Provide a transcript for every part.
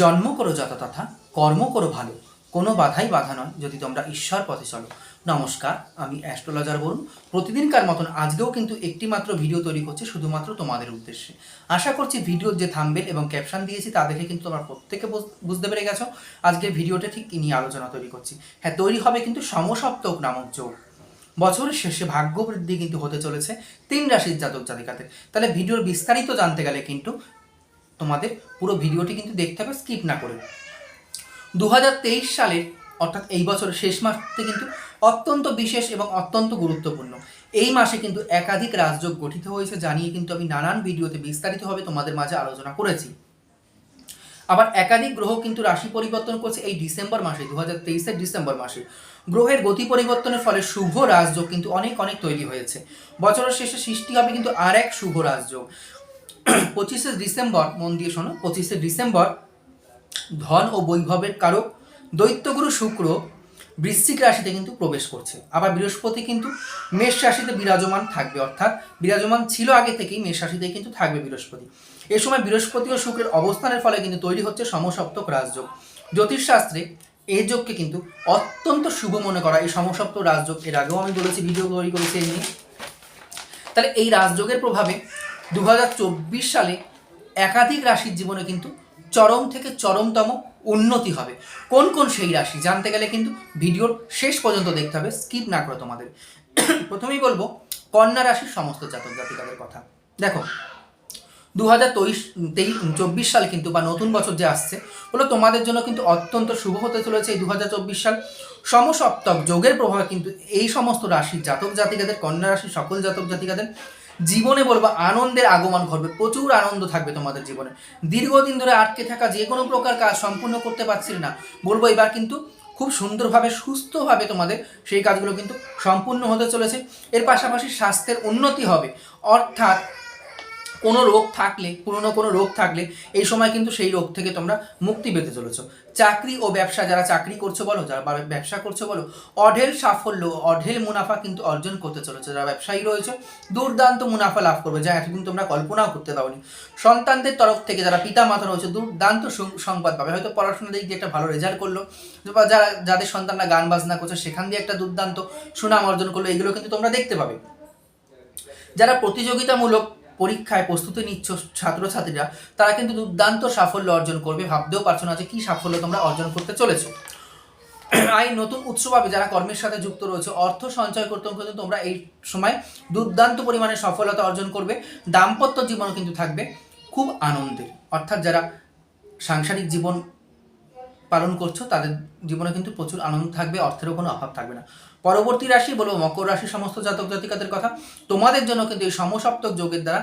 জন্ম করো যত তথা কর্ম করো ভালো। কোনো বাধাই বাধা নয় যদি তোমরা ঈশ্বর পথে চলো। নমস্কার, আমি অ্যাস্ট্রোলজার বলুন প্রতিদিনকার মতন আজকেও কিন্তু একটি মাত্র ভিডিও তৈরি করছে শুধুমাত্র তোমাদের উদ্দেশ্যে। আশা করছি ভিডিওর যে থাম্বেল এবং ক্যাপশন দিয়েছি তা দেখে কিন্তু তোমরা প্রত্যেকে বুঝতে পেরে গেছো। আজকের ভিডিওটা ঠিক নিয়ে আলোচনা তৈরি করছি। হ্যাঁ তৈরি হবে কিন্তু সমসপ্তক নামক যোগ। বছরের শেষে ভাগ্য বৃদ্ধি কিন্তু হতে চলেছে তিন রাশির জাতক জাতিকাদের। তাহলে ভিডিওর বিস্তারিত জানতে গেলে কিন্তু তোমাদের পুরো ভিডিওটি কিন্তু দেখতে হবে স্কিপ না করে। দু সালের, অর্থাৎ এই বছরের শেষ মাসে কিন্তু অত্যন্ত বিশেষ এবং অত্যন্ত গুরুত্বপূর্ণ। এই মাসে কিন্তু একাধিক রাজযোগ গঠিত হয়েছে, জানিয়ে কিন্তু আমি নানান ভিডিওতে বিস্তারিতভাবে তোমাদের মাঝে আলোচনা করেছি। আবার একাধিক গ্রহ কিন্তু রাশি পরিবর্তন করছে এই ডিসেম্বর মাসে দু হাজার ডিসেম্বর মাসে। গ্রহের গতি পরিবর্তনের ফলে শুভ রাজযোগ কিন্তু অনেক অনেক তৈরি হয়েছে। বছরের শেষে সৃষ্টি হবে কিন্তু আর এক শুভ রাজযোগ। পঁচিশে ডিসেম্বর, মন দিয়ে শোনো, পঁচিশে ডিসেম্বর, ধন ও বৈভবের কারক দৈত্যগুরু শুক্র বৃশ্চিক রাশিতে কিন্তু প্রবেশ করছে। আবার বৃহস্পতি কিন্তু মেষ রাশিতে বিরাজমান থাকবে, অর্থাৎ বিরাজমান ছিল আগে থেকেই মেষ রাশিতেই কিন্তু থাকবে বৃহস্পতি। এ সময় বৃহস্পতি ও শুক্রের অবস্থানের ফলে কিন্তু তৈরি হচ্ছে সমসপ্তক রাজযোগ। জ্যোতিষশাস্ত্রে এই যোগকে কিন্তু অত্যন্ত শুভ মনে করা এই সমসপ্ত রাজযোগ। এর আগেও আমি বলেছি, ভিডিও তৈরি করেছি এই নিয়ে। তাহলে এই রাজযোগের প্রভাবে দু হাজার চব্বিশ সালে একাধিক রাশির জীবনে কিন্তু চরম থেকে চরমতম উন্নতি হবে। কোন কোন সেই রাশি? জানতে গেলে কিন্তু ভিডিওর শেষ পর্যন্ত দেখতে হবে। স্কিপ না করে তোমাদের। প্রথমেই বলব, কন্যা রাশির সমস্ত জাতক জাতিকাদের কথা। দেখো দু হাজার তেইশ চব্বিশ সাল কিন্তু বা নতুন বছর যে আসছে বলো তোমাদের জন্য কিন্তু অত্যন্ত শুভ হতে চলেছে এই দু হাজার চব্বিশ সাল। সমসপ্তক যোগের প্রভাবে কিন্তু এই সমস্ত রাশির জাতক জাতিকাদের, কন্যা রাশির সকল জাতক জাতিকাদের জীবনে বলব, আনন্দের আগমন ঘটবে, প্রচুর আনন্দ থাকবে তোমাদের জীবনে। দীর্ঘদিন ধরে আটকে থাকা যে কোনো প্রকার কাজ সম্পূর্ণ করতে পারছিলে না, বলব এবার কিন্তু খুব সুন্দরভাবে, সুস্থভাবে তোমাদের সেই কাজগুলো কিন্তু সম্পূর্ণ হতে চলেছে। এর পাশাপাশি স্বাস্থ্যের উন্নতি হবে। অর্থাৎ কোনো রোগ থাকলে, পুরনো কোনো রোগ থাকলে এই সময় কিন্তু সেই রোগ থেকে তোমরা মুক্তি পেতে চলেছো। চাকরি ও ব্যবসা, যারা চাকরি করছ বলো, যারা ব্যবসা করছ বলো, অঢেল সাফল্য, অঢেল মুনাফা কিন্তু অর্জন করতে চলেছে। যারা ব্যবসায়ী রয়েছে, দুর্দান্ত মুনাফা লাভ করবে, যা এতদিন তোমরা কল্পনাও করতে পারোনি সন্তানদের তরফ থেকে যারা পিতা মাতা রয়েছে, দুর্দান্ত সংবাদ পাবে। হয়তো পড়াশোনা দিক দিয়ে একটা ভালো রেজাল্ট করল, বা যারা, যাদের সন্তানরা গান বাজনা করছে, সেখান দিয়ে একটা দুর্দান্ত সুনাম অর্জন করল, এগুলো কিন্তু তোমরা দেখতে পাবে। যারা প্রতিযোগিতামূলক পরীক্ষায় প্রস্তুতি নিচ্ছ ছাত্রছাত্রীরা, তারা কিন্তু দুর্দান্ত সাফল্য অর্জন করবে। ভাবতেও পারছ না যে কী সাফল্য তোমরা অর্জন করতে চলেছো। আই, নতুন উৎস পাবে যারা কর্মের সাথে যুক্ত রয়েছে। অর্থ সঞ্চয় করতে কিন্তু তোমরা এই সময় দুর্দান্ত পরিমাণে সফলতা অর্জন করবে। দাম্পত্য জীবনও কিন্তু থাকবে। খুব আনন্দের। অর্থাৎ যারা সাংসারিক জীবন পালন করছ, তাদের জীবনে কিন্তু প্রচুর আনন্দ থাকবে, অর্থেরও কোনো অভাব থাকবে না। পরবর্তী রাশি বলব মকর রাশি, সমস্ত জাতক জাতিকাদের কথা, তোমাদের জন্য কিন্তু এই সমসপ্তক যোগের দ্বারা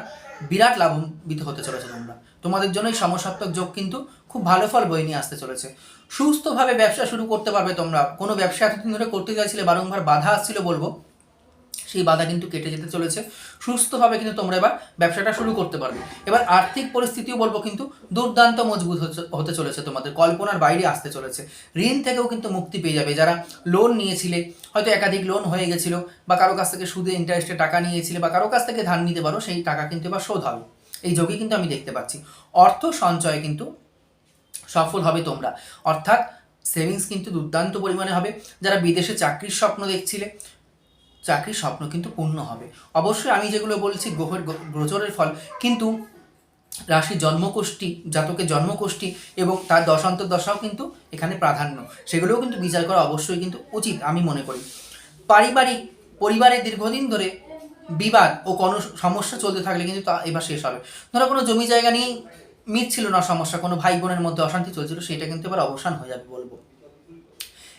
বিরাট লাভান্বিত হতে চলেছে তোমরা। তোমাদের জন্য এই সমসপ্তক যোগ কিন্তু খুব ভালো ফল বয়ে নিয়ে আসতে চলেছে। সুস্থভাবে ব্যবসা শুরু করতে পারবে তোমরা। কোনো ব্যবসা এতদিন ধরে করতে চাইছিলে, বারংবার বাধা আসছিল বলব। সেই বাধা কিন্তু কেটে যেতে চলেছে। সুস্থভাবে কিন্তু তোমরা এবার ব্যবসাটা শুরু করতে পারবে। এবার আর্থিক পরিস্থিতিও বলব কিন্তু দুর্দান্ত মজবুত হতে চলেছে তোমাদের। কল্পনার বাইরে আসতে চলেছে। ঋণ থেকেও কিন্তু মুক্তি পেয়ে যাবে। যারা লোন নিয়েছিলে, হয়তো একাধিক লোন হয়ে গেছিল বা কারও কাছ থেকে সুদে ইন্টারেস্টে টাকা নিয়েছিলে বা কারও কাছ থেকে ধার নিতে পারো, সেই টাকা কিন্তু এবার শোধ হবে। এই যোগই কিন্তু আমি দেখতে পাচ্ছি। অর্থ সঞ্চয় কিন্তু সফল হবে তোমরা। অর্থাৎ সেভিংস কিন্তু দুর্দান্ত পরিমাণে হবে। যারা বিদেশে চাকরির স্বপ্ন দেখছিলে চাকরির স্বপ্ন কিন্তু পূর্ণ হবে। অবশ্যই আমি যেগুলো বলছি গ্রহের গো- গোচরের ফল, কিন্তু রাশি জন্মকোষ্ঠী জাতকের জন্মকোষ্ঠী এবং তার দশান্তর দশাও কিন্তু এখানে প্রাধান্য। সেগুলোও কিন্তু বিচার করা অবশ্যই কিন্তু উচিত আমি মনে করি। পারিবারিক পরিবারে দীর্ঘদিন ধরে বিবাদ ও কোনো সমস্যা চলতে থাকলে কিন্তু তা এবার শেষ হবে। ধরো কোনো জমি জায়গা নিয়েই মিটছিল না সমস্যা, কোনো ভাই বোনের মধ্যে অশান্তি চলছিল, সেটা কিন্তু এবার অবসান হয়ে যাবে বলব।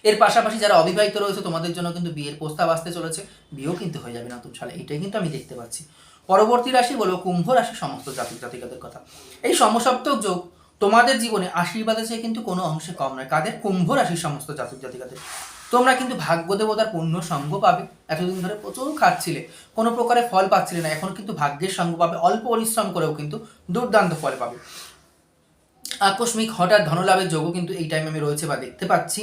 এর পাশাপাশি যারা অবিবাহিত রয়েছে, তোমাদের জন্য কিন্তু বিয়ের প্রস্তাব আসতে চলেছে। বিয়েও কিন্তু হয়ে যাবে নতুন সালে এটাই কিন্তু আমি দেখতে পাচ্ছি। পরবর্তী রাশি বলব কুম্ভ রাশি, সমস্ত জাতক জাতিকাদের কথা। এই সমসপ্তক যোগ তোমাদের জীবনে আশীর্বাদের চেয়ে কিন্তু কোনো অংশে কম নয়। কাদের? কুম্ভ রাশির সমস্ত জাতক জাতিকাদের। তোমরা কিন্তু ভাগ্য দেবতার পূর্ণ সঙ্গ পাবে। এতদিন ধরে প্রচুর খাচ্ছিলে, কোনো প্রকারে ফল পাচ্ছিলে না। এখন কিন্তু ভাগ্যের সঙ্গ পাবে, অল্প পরিশ্রম করেও কিন্তু দুর্দান্ত ফল পাবে। আকস্মিক হঠাৎ ধনলাভের যোগও কিন্তু এই টাইমে আমি রয়েছে বা দেখতে পাচ্ছি।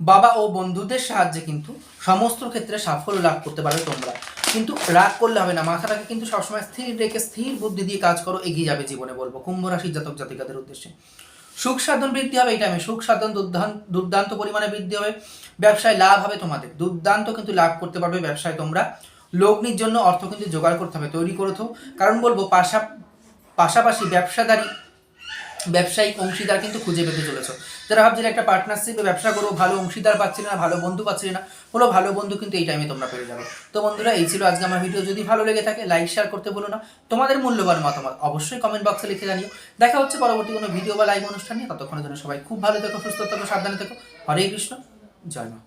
বাবা ও বন্ধুদের সাহায্যে কিন্তু সমস্ত ক্ষেত্রে সাফল্য লাভ করতে পারবে তোমরা। কিন্তু রাগ করলে হবে না, মাথাটাকে কিন্তু সবসময় স্থির রেখে স্থির বুদ্ধি দিয়ে কাজ করো, এগিয়ে যাবে জীবনে বলব, কুম্ভ রাশির জাতক জাতিকাদের উদ্দেশ্যে। সুখ সাধন বৃদ্ধি হবে এই টাইমে সুখ সাধন দুর্দান্ত পরিমাণে বৃদ্ধি হবে, ব্যবসায় লাভ হবে তোমাদের। দুর্দান্ত কিন্তু লাভ করতে পারবে ব্যবসায় তোমরা। লগ্নির জন্য অর্থ কিন্তু জোগাড় করতে হবে, তৈরি করে থাও কারণ বলব পাশা পাশাপাশি ব্যবসাদারি ব্যবসায়িক অংশীদার কিন্তু খুঁজে পেতে চলেছ। যারা ভাবছিলে একটা পার্টনারশিপে ব্যবসা করো, ভালো অংশীদার পাচ্ছিলে না, ভালো বন্ধু পাচ্ছিলে না, হলো ভালো বন্ধু কিন্তু এই টাইমে তোমরা পেয়ে যাবে। তো বন্ধুরা, এই ছিল আজকে আমার ভিডিও যদি ভালো লেগে থাকে লাইক শেয়ার করতে বলো না। তোমাদের মূল্যবান মতামত অবশ্যই কমেন্ট বক্সে লিখে জানিও। দেখা হচ্ছে পরবর্তী কোনো ভিডিও বা লাইভ অনুষ্ঠান নিয়ে। ততক্ষণের জন্য সবাই খুব ভালো থেকো, সুস্থ থেকো, সাবধানে থেকো। হরে কৃষ্ণ, জয় মা।